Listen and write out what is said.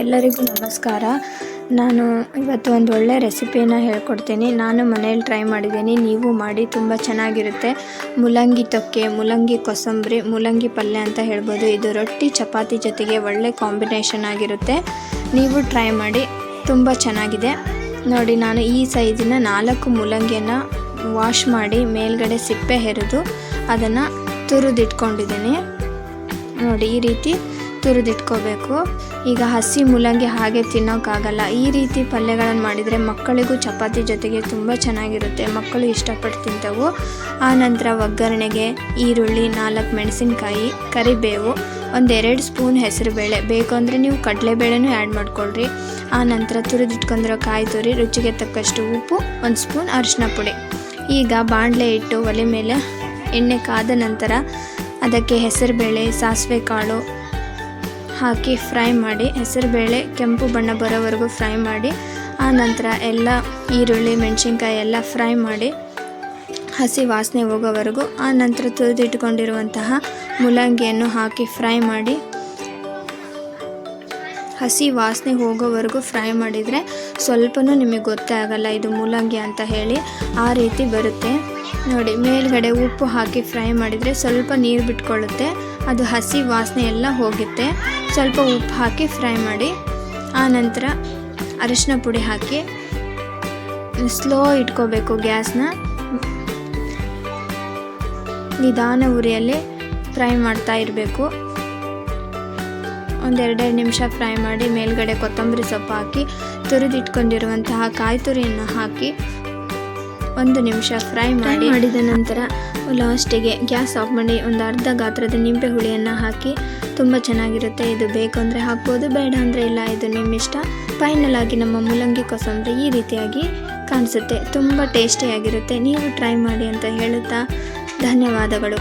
ಎಲ್ಲರಿಗೂ ನಮಸ್ಕಾರ. ನಾನು ಇವತ್ತು ಒಂದು ಒಳ್ಳೆ ರೆಸಿಪಿಯನ್ನು ಹೇಳ್ಕೊಡ್ತೀನಿ. ನಾನು ಮನೇಲಿ ಟ್ರೈ ಮಾಡಿದ್ದೀನಿ. ನೀವು ಮಾಡಿ ತುಂಬ ಚೆನ್ನಾಗಿರುತ್ತೆ. ಮುಲಂಗಿ ತೊಕ್ಕೆ, ಮುಲಂಗಿ ಕೊಸಂಬರಿ, ಮುಲಂಗಿ ಪಲ್ಯ ಅಂತ ಹೇಳ್ಬೋದು. ಇದು ರೊಟ್ಟಿ, ಚಪಾತಿ ಜೊತೆಗೆ ಒಳ್ಳೆ ಕಾಂಬಿನೇಷನ್ ಆಗಿರುತ್ತೆ. ನೀವು ಟ್ರೈ ಮಾಡಿ, ತುಂಬ ಚೆನ್ನಾಗಿದೆ. ನೋಡಿ, ನಾನು ಈ ಸೈಜಿನ ನಾಲ್ಕು ಮೂಲಂಗಿಯನ್ನು ವಾಶ್ ಮಾಡಿ ಮೇಲ್ಗಡೆ ಸಿಪ್ಪೆ ಹೆರೆದು ಅದನ್ನು ತುರಿದಿಟ್ಕೊಂಡಿದ್ದೀನಿ. ನೋಡಿ, ಈ ರೀತಿ ತುರಿದಿಟ್ಕೋಬೇಕು. ಈಗ ಹಸಿ ಮೂಲಂಗಿ ಹಾಗೆ ತಿನ್ನೋಕ್ಕಾಗಲ್ಲ ಈ ರೀತಿ ಪಲ್ಯಗಳನ್ನು ಮಾಡಿದರೆ ಮಕ್ಕಳಿಗೂ ಚಪಾತಿ ಜೊತೆಗೆ ತುಂಬ ಚೆನ್ನಾಗಿರುತ್ತೆ. ಮಕ್ಕಳು ಇಷ್ಟಪಟ್ಟು ತಿಂತವು. ಆ ನಂತರ ಒಗ್ಗರಣೆಗೆ ಈರುಳ್ಳಿ, ನಾಲ್ಕು ಮೆಣಸಿನಕಾಯಿ, ಕರಿಬೇವು, ಒಂದೆರಡು ಸ್ಪೂನ್ ಹೆಸರುಬೇಳೆ. ಬೇಕು ಅಂದರೆ ನೀವು ಕಡಲೆಬೇಳೆನೂ ಆ್ಯಡ್ ಮಾಡ್ಕೊಳ್ರಿ. ಆ ನಂತರ ತುರಿದಿಟ್ಕೊಂಡಿರೋ ಕಾಯಿ ತುರಿ, ರುಚಿಗೆ ತಕ್ಕಷ್ಟು ಉಪ್ಪು, ಒಂದು ಸ್ಪೂನ್ ಅರಿಶಿನ ಪುಡಿ. ಈಗ ಬಾಣಲೆ ಇಟ್ಟು ಒಲೆ ಮೇಲೆ ಎಣ್ಣೆ ಕಾದ ನಂತರ ಅದಕ್ಕೆ ಹೆಸರುಬೇಳೆ, ಸಾಸಿವೆ ಕಾಳು ಹಾಕಿ ಫ್ರೈ ಮಾಡಿ ಹೆಸರುಬೇಳೆ ಕೆಂಪು ಬಣ್ಣ ಬರೋವರೆಗೂ ಫ್ರೈ ಮಾಡಿ, ಆ ನಂತರ ಎಲ್ಲ ಈರುಳ್ಳಿ, ಮೆಣಸಿನ್ಕಾಯಿ ಎಲ್ಲ ಫ್ರೈ ಮಾಡಿ, ಹಸಿ ವಾಸನೆ ಹೋಗೋವರೆಗೂ, ಆ ನಂತರ ತುರಿದಿಟ್ಕೊಂಡಿರುವಂತಹ ಮುಲ್ಲಂಗಿಯನ್ನು ಹಾಕಿ ಫ್ರೈ ಮಾಡಿ, ಹಸಿ ವಾಸನೆ ಹೋಗೋವರೆಗೂ ಫ್ರೈ ಮಾಡಿದರೆ ಸ್ವಲ್ಪನೂ ನಿಮಗೆ ಗೊತ್ತೇ ಆಗಲ್ಲ ಇದು ಮೂಲಂಗಿ ಅಂತ ಹೇಳಿ ಆ ರೀತಿ ಬರುತ್ತೆ. ನೋಡಿ, ಮೇಲ್ಗಡೆ ಉಪ್ಪು ಹಾಕಿ ಫ್ರೈ ಮಾಡಿದರೆ ಸ್ವಲ್ಪ ನೀರು ಬಿಟ್ಕೊಳ್ಳುತ್ತೆ. ಅದು ಹಸಿ ವಾಸನೆ ಎಲ್ಲ ಹೋಗುತ್ತೆ. ಸ್ವಲ್ಪ ಉಪ್ಪು ಹಾಕಿ ಫ್ರೈ ಮಾಡಿ, ಆ ನಂತರ ಅರಿಶಿನ ಪುಡಿ ಹಾಕಿ ಸ್ಲೋ ಇಟ್ಕೋಬೇಕು ಗ್ಯಾಸ್ನ. ನಿಧಾನ ಉರಿಯಲ್ಲಿ ಫ್ರೈ ಮಾಡ್ತಾ ಇರಬೇಕು. ಒಂದೆರಡೆರಡು ನಿಮಿಷ ಫ್ರೈ ಮಾಡಿ ಮೇಲ್ಗಡೆ ಕೊತ್ತಂಬರಿ ಸೊಪ್ಪು ಹಾಕಿ ತುರಿದಿಟ್ಕೊಂಡಿರುವಂತಹ ಕಾಯಿ ತುರಿಯನ್ನು ಹಾಕಿ ಒಂದು ನಿಮಿಷ ಫ್ರೈ ಮಾಡಿ ಮಾಡಿದ ನಂತರ ಲಾಸ್ಟಿಗೆ ಗ್ಯಾಸ್ ಆಫ್ ಮಾಡಿ ಒಂದು ಅರ್ಧ ಗಾತ್ರದ ನಿಂಬೆ ಹುಳಿಯನ್ನು ಹಾಕಿ ತುಂಬ ಚೆನ್ನಾಗಿರುತ್ತೆ. ಇದು ಬೇಕು ಅಂದರೆ ಹಾಕ್ಬೋದು ಬೇಡ ಅಂದರೆ ಇಲ್ಲ. ಇದು ನಿಮ್ಮ ಇಷ್ಟ ಫೈನಲ್ ಆಗಿ ನಮ್ಮ ಮೂಲಂಗಿ ಕೋಸಂಬರಿ ಈ ರೀತಿಯಾಗಿ ಕಾಣಿಸುತ್ತೆ. ತುಂಬ ಟೇಸ್ಟಿಯಾಗಿರುತ್ತೆ ನೀವು ಟ್ರೈ ಮಾಡಿ ಅಂತ ಹೇಳುತ್ತಾ ಧನ್ಯವಾದಗಳು.